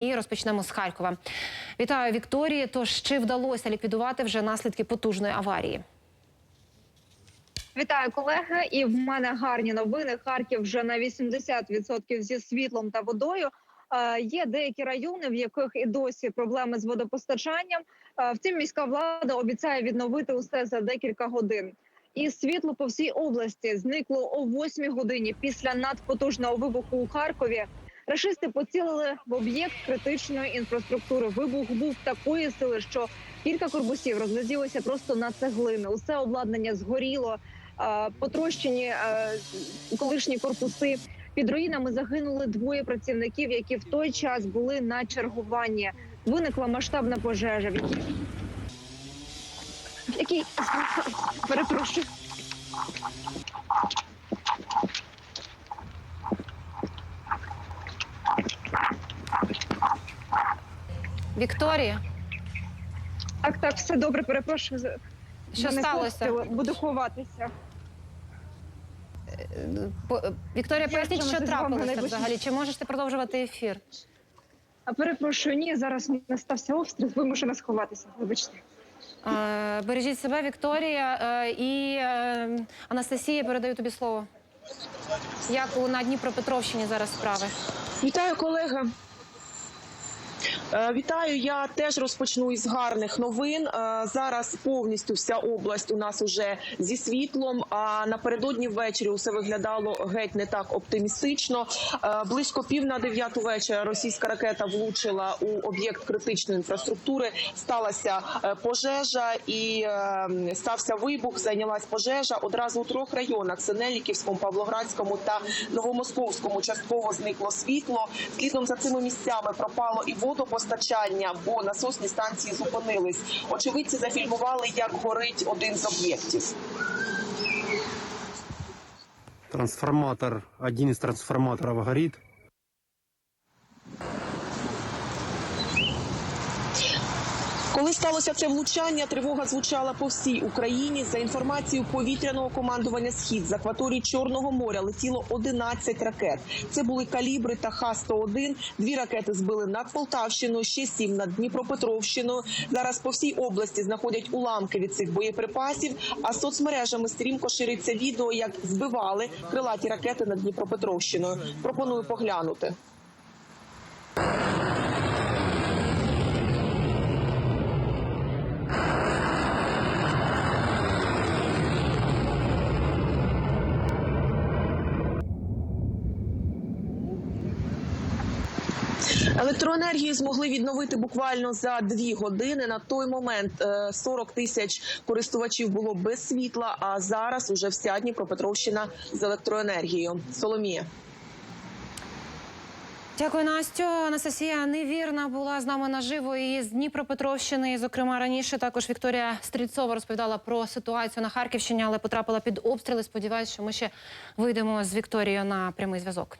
І розпочнемо з Харкова. Вітаю Вікторії. Тож чи вдалося ліквідувати вже наслідки потужної аварії? Вітаю колеги. І в мене гарні новини. Харків вже на 80% зі світлом та водою. Е, Є деякі райони, в яких і досі проблеми з водопостачанням. Е, Втім, міська влада обіцяє відновити усе за декілька годин. І світло по всій області зникло о 8 годині після надпотужного вибуху у Харкові. Рашисти поцілили в об'єкт критичної інфраструктури. Вибух був такої сили, що кілька корпусів розлетілося просто на цеглини. Усе обладнання згоріло, потрощені колишні корпуси. Під руїнами загинули двоє працівників, які в той час були на чергуванні. Виникла масштабна пожежа. якій перепрошую. Вікторія, Так, так, все добре. Перепрошую. за- що за сталося? непостріли. Буду ховатися. По- Вікторія, Я поясніть, вже що з вами трапилося найближче. взагалі? Чи можете продовжувати ефір? А перепрошую, ні, зараз не стався обстріл, вимушена сховатися. Вибачте. Е, Бережіть себе, Вікторія е, і е, Анастасія. Передаю тобі слово. Як у на Дніпропетровщині зараз справи? Вітаю, колеги. Е, Вітаю. Я теж розпочну із гарних новин. Е, Зараз повністю вся область у нас уже зі світлом. А напередодні ввечері усе виглядало геть не так оптимістично. Е, Близько пів на дев'яту вечора російська ракета влучила у об'єкт критичної інфраструктури. Сталася пожежа і стався вибух. Зайнялась пожежа одразу у трьох районах: Синельниківському, Павлоградському та Новомосковському. Частково зникло світло. Слідом за цими місцями пропало і водопостачання, бо насосні станції зупинились. Очевидці зафільмували, як горить один з об'єктів. трансформатор, один із трансформаторів горит. Коли сталося це влучання, тривога звучала по всій Україні. За інформацією повітряного командування Схід з акваторії Чорного моря летіло 11 ракет. Це були калібри та Х-101. Дві ракети збили над Полтавщиною, ще сім над Дніпропетровщиною. Зараз по всій області знаходять уламки від цих боєприпасів. А соцмережами стрімко шириться відео, як збивали крилаті ракети над Дніпропетровщиною. Пропоную поглянути. Електроенергію змогли відновити буквально за дві години. На той момент е, 40 тисяч користувачів було без світла. А зараз уже вся Дніпропетровщина з електроенергією. Соломія. Дякую, Настю. Анастасія невірна була з нами наживо і з Дніпропетровщини. Зокрема, раніше також Вікторія Стрільцова розповідала про ситуацію на Харківщині, але потрапила під обстріли. Сподіваюсь, що ми ще вийдемо з Вікторією на прямий зв'язок.